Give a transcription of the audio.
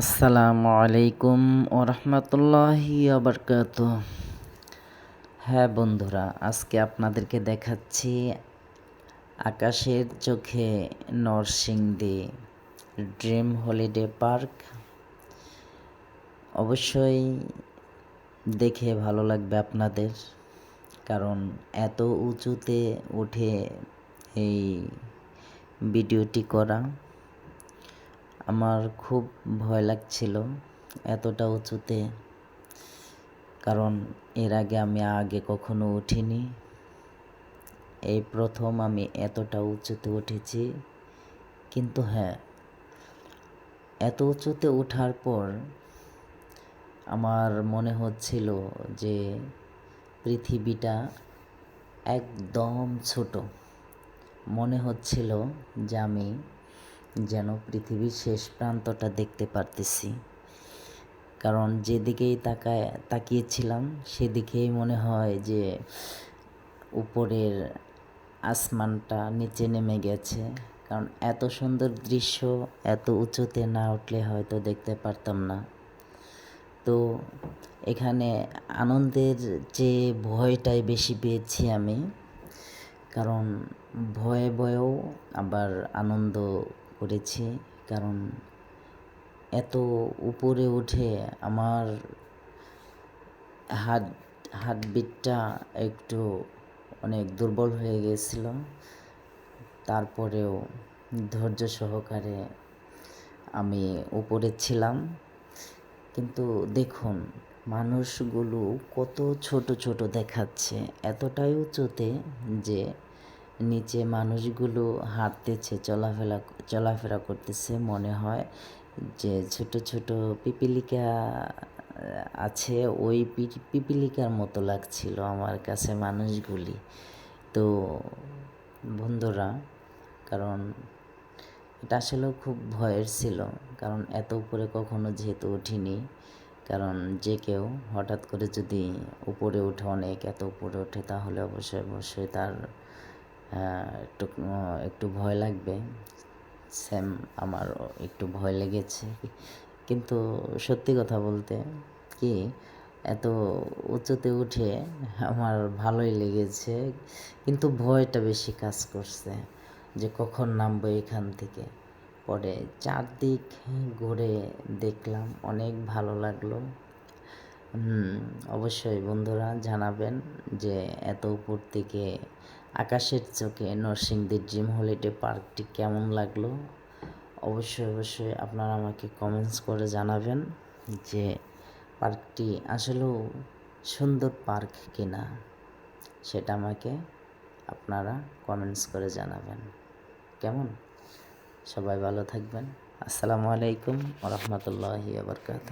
আসসালামু আলাইকুম ও রহমতুল্লাহি আবরকাত হ্যাঁ বন্ধুরা, আজকে আপনাদেরকে দেখাচ্ছি আকাশের চোখে নরসিংদী ড্রিম হলিডে পার্ক। অবশ্যই দেখে ভালো লাগবে আপনাদের, কারণ এত উঁচুতে উঠে এই ভিডিওটি করা আমার খুব ভয় লাগছিল এতটা উঁচুতে। কারণ এর আগে আমি আগে কখনো উঠিনি। এই প্রথম আমি এতটা উঁচুতে উঠেছি। কিন্তু হ্যাঁ এত উঁচুতে ওঠার পর আমার মনে হচ্ছিল যে পৃথিবীটা একদম ছোট। মনে হচ্ছিল যে আমি যেন পৃথিবীর শেষ প্রান্তটা দেখতে পারতেছি। কারণ যেদিকেই তাকায়, তাকিয়েছিলাম, সেদিকেই মনে হয় যে উপরের আসমানটা নিচে নেমে গেছে। কারণ এত সুন্দর দৃশ্য, এত উঁচুতে না উঠলে হয়তো দেখতে পারতাম না। তো এখানে আনন্দের যে ভয়টাই বেশি পেয়েছি আমি। কারণ ভয়ে ভয়েও আবার আনন্দ করেছি, কারণ এত উপরে উঠে আমার হাত, হার্টবিটটা একটু অনেক দুর্বল হয়ে গেছিল। তারপরেও ধৈর্য সহকারে আমি উপরে ছিলাম। কিন্তু দেখুন, মানুষগুলো কত ছোট ছোট দেখাচ্ছে, এতটাই উঁচুতে যে নিচে মানুষগুলো হাঁটতেছে চলাফেরা চলাফেরা করতেছে, মনে হয় যে ছোট ছোট পিপিলিকা আছে, ওই পিপিলিকার মতো লাগছিল আমার কাছে মানুষগুলি। তো বন্ধুরা, কারণ এটা আসলেও খুব ভয়ের ছিল, কারণ এত উপরে কখনো যেহেতু উঠিনি, কারণ যে কেউ হঠাৎ করে যদি উপরে ওঠে অনেক, এত উপরে ওঠে তাহলে অবশ্যই অবশ্যই তার একটু একটু ভয় লাগবে। সেম আমার একটু ভয় লেগেছে। কিন্তু সত্যি কথা বলতে কি, এত উঁচুতে উঠে আমার ভালোই লেগেছে। কিন্তু ভয়টা বেশি কাজ করছে যে কখন নামবো এখান থেকে। পরে চারদিক ঘুরে দেখলাম, অনেক ভালো লাগল। অবশ্যই বন্ধুরা জানাবেন যে এত উপর থেকে আকাশের চোখে নরসিংদীর ড্রিম হলিডে পার্কটি কেমন লাগল? অবশ্যই অবশ্যই আপনারা আমাকে কমেন্টস করে জানাবেন যে পার্কটি আসলেও সুন্দর পার্ক কিনা সেটা আমাকে আপনারা কমেন্টস করে জানাবেন। কেমন? সবাই ভালো থাকবেন। আসসালামু আলাইকুম রহমতুল্লাহি আবরকাত